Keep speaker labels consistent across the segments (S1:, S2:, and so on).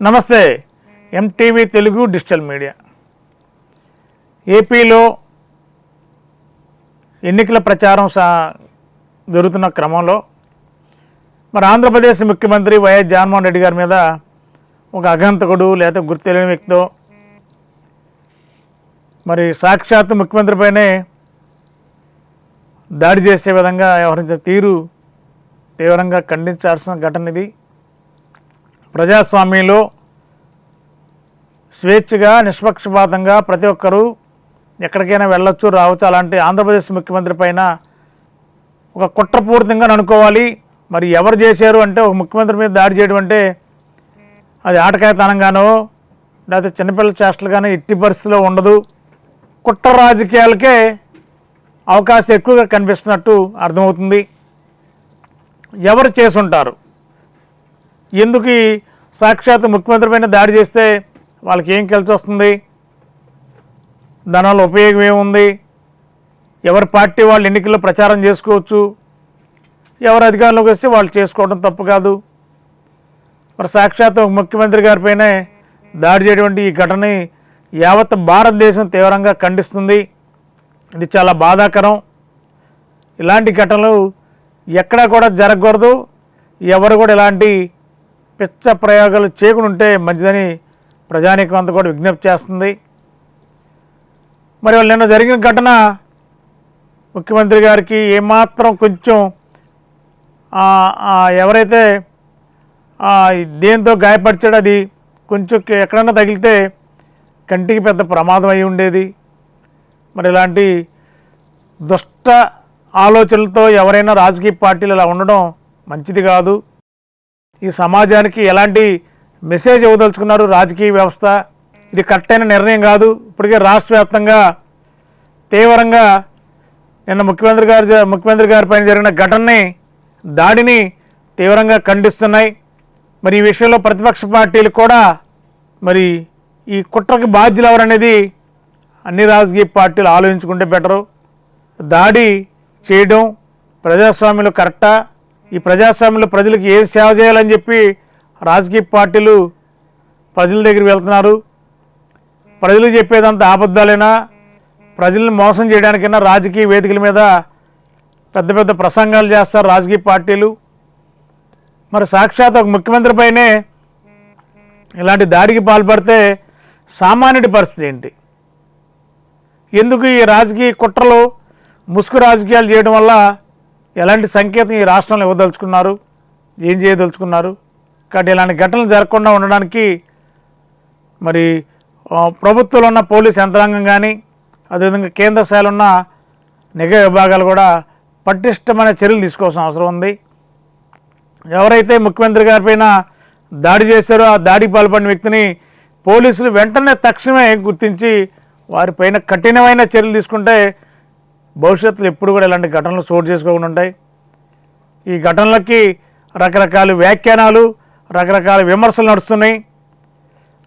S1: నమస్తే. MTV Telugu digital media. ఏపీలో ఎన్నికల ప్రచారం సా జరుగుతున్న క్రమంలో మరి ఆంధ్రప్రదేశ్ ముఖ్యమంత్రి వైఎస్ జగన్మోహన్ రెడ్డి గారి మీద ఒక అగంతకుడు లేదా గుర్తు వ్యక్తితో మరి సాక్షాత్ ముఖ్యమంత్రిపైనే దాడి చేసే విధంగా వ్యవహరించిన తీరు తీవ్రంగా ఖండించాల్సిన ఘటన ఇది. ప్రజాస్వామ్యంలో స్వేచ్ఛగా నిష్పక్షపాతంగా ప్రతి ఒక్కరూ ఎక్కడికైనా వెళ్ళొచ్చు రావచ్చు. అలాంటి ఆంధ్రప్రదేశ్ ముఖ్యమంత్రి పైన ఒక కుట్రపూరితంగా అనుకోవాలి మరి ఎవరు చేశారు అంటే ఒక ముఖ్యమంత్రి మీద దాడి చేయడం అంటే అది ఆటకాయతనంగానో లేకపోతే చిన్నపిల్లల చేష్టలుగానో ఎట్టి పరిస్థితిలో ఉండదు. కుట్ర రాజకీయాలకే అవకాశం ఎక్కువగా కనిపిస్తున్నట్టు అర్థమవుతుంది. ఎవరు చేసుంటారు? ఎందుకు సాక్షాత్ ముఖ్యమంత్రి పైన దాడి చేస్తే వాళ్ళకి ఏం కలిసి వస్తుంది? దానివల్ల ఉపయోగం ఏముంది? ఎవరి పార్టీ వాళ్ళు ఎన్నికల్లో ప్రచారం చేసుకోవచ్చు? ఎవరు అధికారంలోకి వస్తే వాళ్ళు చేసుకోవడం తప్పు కాదు. మరి సాక్షాత్ ముఖ్యమంత్రి గారిపైనే దాడి చేయటువంటి ఈ ఘటనని యావత్ భారతదేశం తీవ్రంగా ఖండిస్తుంది. ఇది చాలా బాధాకరం. ఇలాంటి ఘటనలు ఎక్కడా కూడా జరగకూడదు. ఎవరు కూడా ఇలాంటి పిచ్చ ప్రయోగాలు చేయకుండా ఉంటే మంచిదని ప్రజానీకం అంతా కూడా విజ్ఞప్తి చేస్తుంది. మరి వాళ్ళు నిన్న జరిగిన ఘటన ముఖ్యమంత్రి గారికి ఏమాత్రం కొంచెం ఎవరైతే దేంతో గాయపరిచాడో అది కొంచెం ఎక్కడన్నా తగిలితే కంటికి పెద్ద ప్రమాదం అయి ఉండేది. మరి ఇలాంటి దుష్ట ఆలోచనలతో ఎవరైనా రాజకీయ పార్టీలు ఇలా ఉండడం మంచిది కాదు. ఈ సమాజానికి ఎలాంటి మెసేజ్ ఇవ్వదలుచుకున్నారు రాజకీయ వ్యవస్థ? ఇది కరెక్ట్ అయిన నిర్ణయం కాదు. ఇప్పటికే రాష్ట్ర వ్యాప్తంగా తీవ్రంగా నిన్న ముఖ్యమంత్రి గారు ముఖ్యమంత్రి గారి పైన జరిగిన ఘటనని దాడిని తీవ్రంగా ఖండిస్తున్నాయి. మరి ఈ విషయంలో ప్రతిపక్ష పార్టీలు కూడా మరి ఈ కుట్రకి బాధ్యులు ఎవరనేది అన్ని రాజకీయ పార్టీలు ఆలోచించుకుంటే బెటరు. దాడి చేయడం ప్రజాస్వామ్యంలో కరెక్టా? ఈ ప్రజాస్వామ్యంలో ప్రజలకు ఏం సేవ చేయాలని చెప్పి రాజకీయ పార్టీలు ప్రజల దగ్గరికి వెళ్తున్నారు. ప్రజలు చెప్పేదంతా ఆబద్ధాలైనా ప్రజల్ని మోసం చేయడానికైనా రాజకీయ వేదికల మీద పెద్ద పెద్ద ప్రసంగాలు చేస్తారు రాజకీయ పార్టీలు. మరి సాక్షాత్ ఒక ముఖ్యమంత్రి పైనే ఇలాంటి దాడికి పాల్పడితే సామాన్యుడి పరిస్థితి ఏంటి? ఎందుకు ఈ రాజకీయ కుట్రలు ముసుగు రాజకీయాలు చేయడం వల్ల ఎలాంటి సంకేతం ఈ రాష్ట్రంలో ఇవ్వదలుచుకున్నారు? ఏం చేయదలుచుకున్నారు? కాబట్టి ఇలాంటి ఘటనలు జరగకుండా ఉండడానికి మరి ప్రభుత్వంలో ఉన్న పోలీస్ యంత్రాంగం కానీ అదేవిధంగా కేంద్ర స్థాయిలో ఉన్న నిఘా విభాగాలు కూడా పటిష్టమైన చర్యలు తీసుకోవాల్సిన అవసరం ఉంది. ఎవరైతే ముఖ్యమంత్రి గారిపైన దాడి చేశారో ఆ దాడికి పాల్పడిన వ్యక్తిని పోలీసులు వెంటనే తక్షణమే గుర్తించి వారిపైన కఠినమైన చర్యలు తీసుకుంటే భవిష్యత్తులో ఎప్పుడు కూడా ఇలాంటి ఘటనలు చోటు చేసుకోకుండా ఉంటాయి. ఈ ఘటనలకి రకరకాల వ్యాఖ్యానాలు రకరకాల విమర్శలు నడుస్తున్నాయి.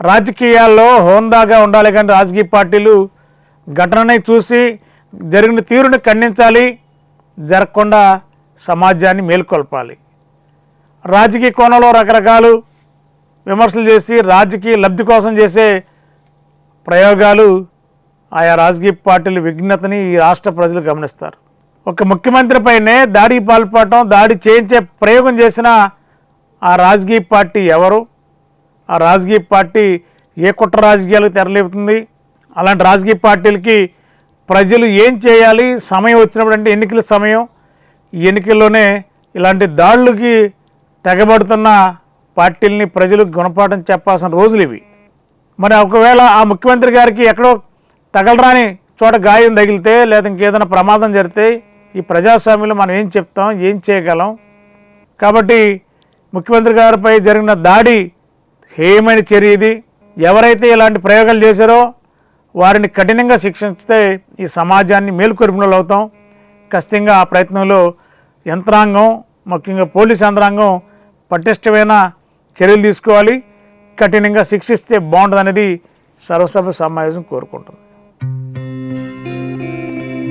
S1: రాజకీయాల్లో హోందాగా ఉండాలి కానీ రాజకీయ పార్టీలు ఘటనని చూసి జరిగిన తీరుని ఖండించాలి జరగకుండా సమాజాన్ని మేల్కొల్పాలి. రాజకీయ కోణంలో రకరకాలు విమర్శలు చేసి రాజకీయ లబ్ధి కోసం చేసే ప్రయోగాలు ఆయా రాజకీయ పార్టీల విఘ్నతని ఈ రాష్ట్ర ప్రజలు గమనిస్తారు. ఒక ముఖ్యమంత్రి పైనే దాడికి పాల్పడటం దాడి చేయించే ప్రయోగం చేసిన ఆ రాజకీయ పార్టీ ఎవరు? ఆ రాజకీయ పార్టీ ఏ కుట్ర రాజకీయాలకు తెరలేపుతుంది? అలాంటి రాజకీయ పార్టీలకి ప్రజలు ఏం చేయాలి? సమయం వచ్చినప్పుడు అంటే ఎన్నికల సమయం. ఈ ఎన్నికల్లోనే ఇలాంటి దాడులకి తెగబడుతున్న పార్టీల్ని ప్రజలు గుణపాఠం చెప్పాల్సిన రోజులు ఇవి. మరి ఒకవేళ ఆ ముఖ్యమంత్రి గారికి ఎక్కడో తగలరాని చోట గాయం తగిలితే లేదా ఇంకేదైనా ప్రమాదం జరిగితే ఈ ప్రజాస్వామ్యంలో మనం ఏం చెప్తాం ఏం చేయగలం? కాబట్టి ముఖ్యమంత్రి గారిపై జరిగిన దాడి హేయమైన చర్య ఇది. ఎవరైతే ఇలాంటి ప్రయోగాలు చేశారో వారిని కఠినంగా శిక్షిస్తే ఈ సమాజాన్ని మేలుకొరిపినలు అవుతాం. ఖచ్చితంగా ఆ ప్రయత్నంలో యంత్రాంగం ముఖ్యంగా పోలీస్ యంత్రాంగం పటిష్టమైన చర్యలు తీసుకోవాలి. కఠినంగా శిక్షిస్తే బాగుంటుంది అనేది సర్వసభ సమావేశం కోరుకుంటుంది.